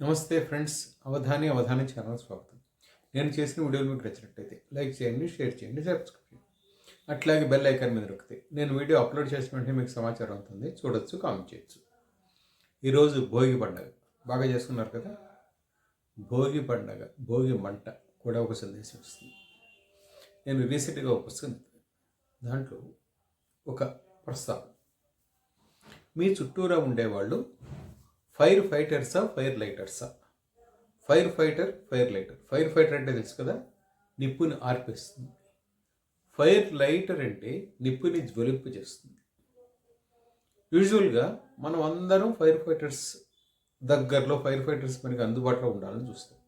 నమస్తే friends Avadhani Avadhani channel స్వాగతం. నేను చేసిన వీడియోలు మీకు నచ్చినట్టయితే లైక్ చేయండి షేర్ చేయండి సబ్స్క్రైబ్ చేయండి. అట్లాగే బెల్ ఐకాన్ మీద నొక్కితే నేను వీడియో అప్లోడ్ చేసిన వెంటనే మీకు సమాచారం అవుతుంది చూడొచ్చు కామెంట్ చేయొచ్చు. ఈరోజు భోగి పండగ. బాగా చేసుకున్నారు కదా? భోగి పండగ భోగి మంట కూడా ఒక సందేశం ఇస్తుంది నేను రీసెంట్గా ఒక పుస్తకం దాంట్లో ఒక ప్రస్తావన. మీ చుట్టూరా ఉండేవాళ్ళు ఫైర్ ఫైటర్సా fire లైటర్సా? Fire fighter fire lighter. Fire fighter అంటే తెలుసు కదా? నిప్పుని ఆర్పేస్తుంది. ఫైర్ లైటర్ అంటే నిప్పుని జ్వలింపు చేస్తుంది. యూజువల్గా మనం అందరం ఫైర్ ఫైటర్స్ దగ్గరలో ఫైర్ ఫైటర్స్ మనకి అందుబాటులో ఉండాలని చూస్తాం.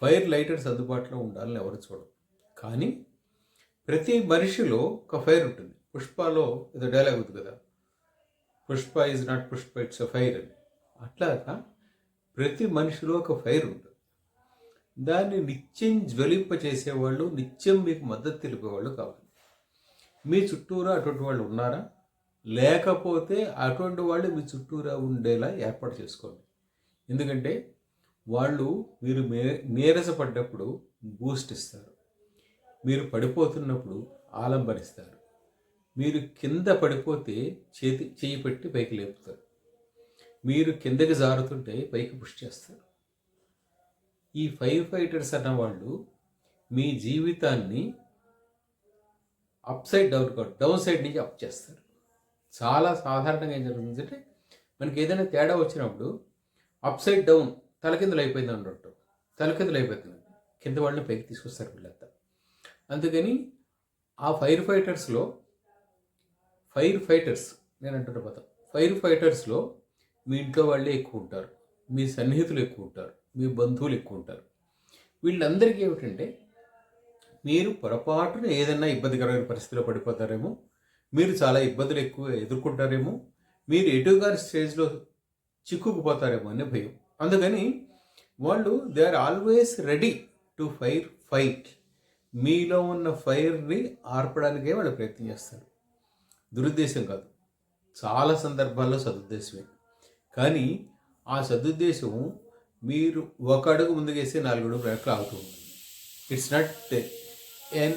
ఫైర్ లైటర్స్ అందుబాటులో ఉండాలని ఎవరు చూడరు. కానీ ప్రతి మనిషిలో ఒక ఫైర్ ఉంటుంది. పుష్పలో ఏదో డైలాగ్ ఉంది కదా? Pushpa is not Pushpa it's a fire అని. అట్లాగా ప్రతి మనిషిలో ఒక ఫైర్ ఉంటుంది. దాన్ని నిత్యం జ్వలింప చేసేవాళ్ళు నిత్యం మీకు మద్దతు తెలిపేవాళ్ళు కావాలి. మీ చుట్టూరా అటువంటి వాళ్ళు ఉన్నారా? లేకపోతే అటువంటి వాళ్ళు మీ చుట్టూరా ఉండేలా ఏర్పాటు చేసుకోండి. ఎందుకంటే వాళ్ళు మీరు మే నీరసపడ్డప్పుడు బూస్ట్ ఇస్తారు. మీరు పడిపోతున్నప్పుడు ఆలంబరిస్తారు మీరు కింద పడిపోతే చేతి చేయి పెట్టి పైకి లేపుతారు. మీరు కిందకి జారుతుంటే పైకి పుష్ చేస్తారు. ఈ ఫైర్ ఫైటర్స్ అన్న వాళ్ళు మీ జీవితాన్ని అప్ సైడ్ డౌన్ కాదు డౌన్ సైడ్ నుంచి అప్ చేస్తారు. చాలా సాధారణంగా ఏం జరుగుతుందంటే మనకి ఏదైనా తేడా వచ్చినప్పుడు అప్ సైడ్ డౌన్ తలకిందులు అయిపోయింది అన్నట్టు తలకిందులు అయిపోతుంది. కింద వాళ్ళని పైకి తీసుకొస్తారు వీళ్ళంతా. అందుకని ఆ ఫైర్ ఫైటర్స్లో ఫైర్ ఫైటర్స్ నేను అంటున్న పదం ఫైర్ ఫైటర్స్లో మీ ఇంట్లో వాళ్ళే ఎక్కువ ఉంటారు మీ సన్నిహితులు ఎక్కువ ఉంటారు మీ బంధువులు ఎక్కువ ఉంటారు వీళ్ళందరికీ ఏమిటంటే మీరు పొరపాటున ఏదైనా ఇబ్బందికరమైన పరిస్థితిలో పడిపోతారేమో మీరు చాలా ఇబ్బందులు ఎక్కువ ఎదుర్కొంటారేమో మీరు ఎటుగారి స్టేజ్లో చిక్కుకుపోతారేమో అనే భయం. అందుకని వాళ్ళు they are always ready to fire fight. మీలో ఉన్న ఫైర్ని ఆర్పడానికే వాళ్ళు ప్రయత్నం చేస్తారు. దురుద్దేశం కాదు. చాలా సందర్భాల్లో సదుద్దేశమే. కానీ ఆ సదుద్దేశం మీరు ఒక అడుగు ముందుకేస్తే నాలుగు అడుగు వెనక్కి ఆగుతూ ఉంటుంది. ఇట్స్ నాట్ ఎన్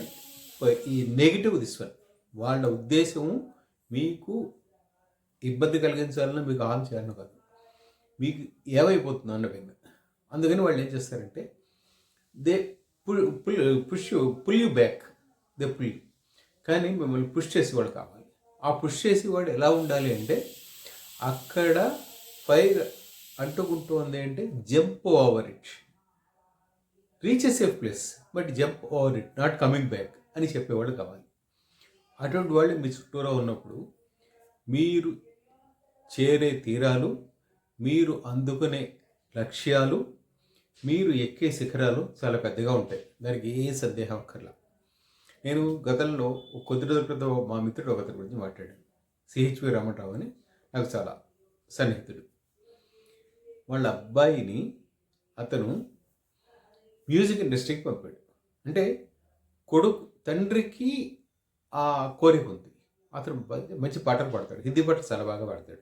ఈ నెగిటివ్ దిస్ వన్ వాళ్ళ ఉద్దేశం మీకు ఇబ్బంది కలిగించాలని మీకు హామ్ చేయాలని కాదు. మీకు ఏమైపోతుంది అన్న బెంగ అందుకని వాళ్ళు ఏం చేస్తారంటే they pull pull push pull you back they pull కానీ మిమ్మల్ని పుష్ చేసేవాడు కావాలి. ఆ పుష్ చేసేవాడు ఎలా ఉండాలి అంటే అక్కడ ఫైర్ అంటుకుంటుంది అంటే jump over it. Reach a safe place but jump over it not coming back అని చెప్పేవాళ్ళు కావాలి. అటువంటి వాళ్ళు మీ చుట్టూరా ఉన్నప్పుడు మీరు చేరే తీరాలు మీరు అందుకునే లక్ష్యాలు మీరు ఎక్కే శిఖరాలు చాలా పెద్దగా ఉంటాయి. దానికి ఏ సందేహం అక్కర్లా. నేను గతంలో కొద్ది రోజుల క్రితం మా మిత్రుడు ఒకరి గురించి మాట్లాడాను. సిహెచ్వి రామరావు అని నాకు చాలా సన్నిహితుడు. వాళ్ళ అబ్బాయిని అతను మ్యూజిక్ ఇండస్ట్రీకి పంపాడు. అంటే కొడుకు తండ్రికి ఆ కోరిక ఉంది. అతను మంచి- మంచి పాటలు పాడతాడు. హిందీ పాటలు చాలా బాగా పాడతాడు.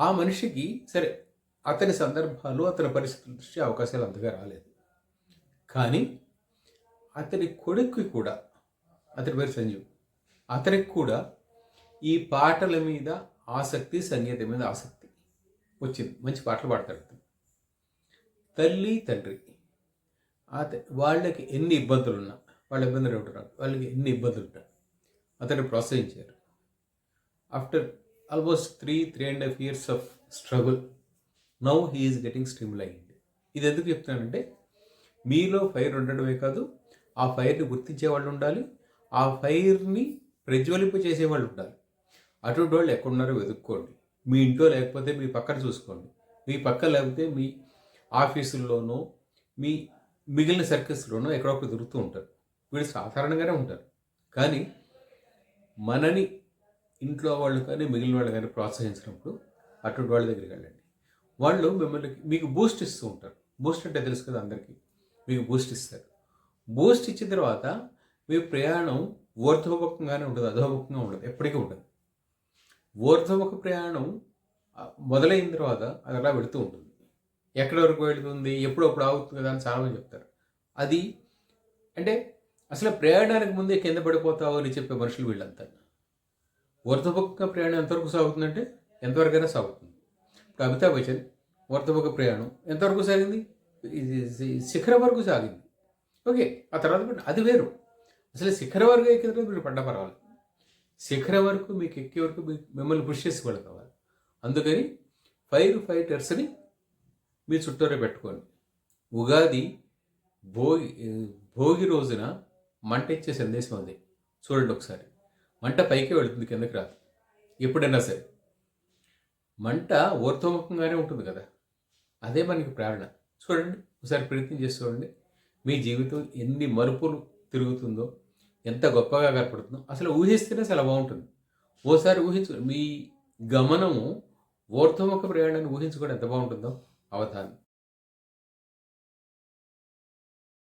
ఆ మనిషికి సరే అతని సందర్భాలు అతని పరిస్థితుల దృష్టి అవకాశాలు అంతగా రాలేదు. కానీ అతని కొడుక్కి కూడా అతని పేరు సంజీవ్ అతనికి కూడా ఈ పాటల మీద ఆసక్తి సంగీతం మీద ఆసక్తి వచ్చింది మంచి పాటలు పాడతాడు తల్లి తండ్రి. ఆ వాళ్ళకి ఎన్ని ఇబ్బందులు ఉన్నా వాళ్ళ ఇబ్బందులు ఏమిటి వాళ్ళకి ఎన్ని ఇబ్బందులు ఉంటారు అతన్ని ప్రోత్సహించారు. After almost three three and half years of struggle now he's getting streamlined ఇది ఎందుకు చెప్తున్నానంటే మీలో ఫైర్ ఉండడమే కాదు ఆ ఫైర్ని గుర్తించే వాళ్ళు ఉండాలి ఆ ఫైర్ని ప్రజ్వలింప చేసే వాళ్ళు ఉండాలి. అటువంటి వాళ్ళు ఎక్కడున్నారో వెతుక్కోండి. మీ ఇంట్లో లేకపోతే మీ పక్కన చూసుకోండి. మీ పక్కన లేకపోతే మీ ఆఫీసుల్లోనో మీ మిగిలిన సర్కిల్స్లోనో ఎక్కడొక్కడ దొరుకుతూ ఉంటారు. వీళ్ళు సాధారణంగానే ఉంటారు. కానీ మనని ఇంట్లో వాళ్ళు కానీ మిగిలిన వాళ్ళు కానీ ప్రోత్సహించినప్పుడు అటువంటి వాళ్ళ దగ్గరికి వెళ్ళండి. వాళ్ళు మిమ్మల్ని మీకు బూస్ట్ ఇస్తూ ఉంటారు. బూస్ట్ అంటే తెలుసు కదా అందరికీ. మీకు బూస్ట్ ఇస్తారు. బూస్ట్ ఇచ్చిన తర్వాత మీ ప్రయాణం ఊర్ధ్వముఖంగానే ఉండదు అధోముఖంగా ఉండదు ఎప్పటికీ ఉండదు. ఊర్ధముఖ ప్రయాణం మొదలైన తర్వాత అది అలా వెళుతూ ఉంటుంది. ఎక్కడి వరకు వెళుతుంది ఎప్పుడప్పుడు ఆగుతుంది కదా అని చాలామంది చెప్తారు. అది అంటే అసలు ప్రయాణానికి ముందే కింద పడిపోతావు అని చెప్పే మనుషులు వీళ్ళంతా. ఊర్ధముఖ ప్రయాణం ఎంతవరకు సాగుతుందంటే ఎంతవరకైనా సాగుతుంది. ఇప్పుడు అమితాబ్ బచ్చన్ ఊర్ధముఖ ప్రయాణం ఎంతవరకు సాగింది? ఇది శిఖరం వరకు సాగింది. ఓకే ఆ తర్వాత అది వేరు. అసలు శిఖరం వరకు ఎక్కిన వీళ్ళు పడ్డ పర్వాలేదు. శిఖరం వరకు మీకు ఎక్కే వరకు మిమ్మల్ని పుష్ చేసి వాళ్ళు కావాలి అందుకని ఫైర్ ఫైటర్స్ని మీ చుట్టూరే పెట్టుకోండి. ఉగాది భోగి భోగి రోజున మంట ఇచ్చే సందేశం ఉంది. చూడండి ఒకసారి. మంట పైకి వెళుతుంది కిందకి రాదు. ఎప్పుడైనా సరే. మంట ఊర్ధ్వముఖంగానే ఉంటుంది కదా. అదే మనకి ప్రేరణ. చూడండి ఒకసారి ప్రయత్నం చేసి చూడండి. మీ జీవితం ఎన్ని మరుపులు తిరుగుతుందో. ఎంత గొప్పగా కనపడుతుందో. అసలు ఊహిస్తేనే చాలా బాగుంటుంది. ఓసారి ఊహించు మీ గమనము ఓర్ధముఖ ప్రయాణాన్ని ఊహించుకోవడం ఎంత బాగుంటుందో అవధానం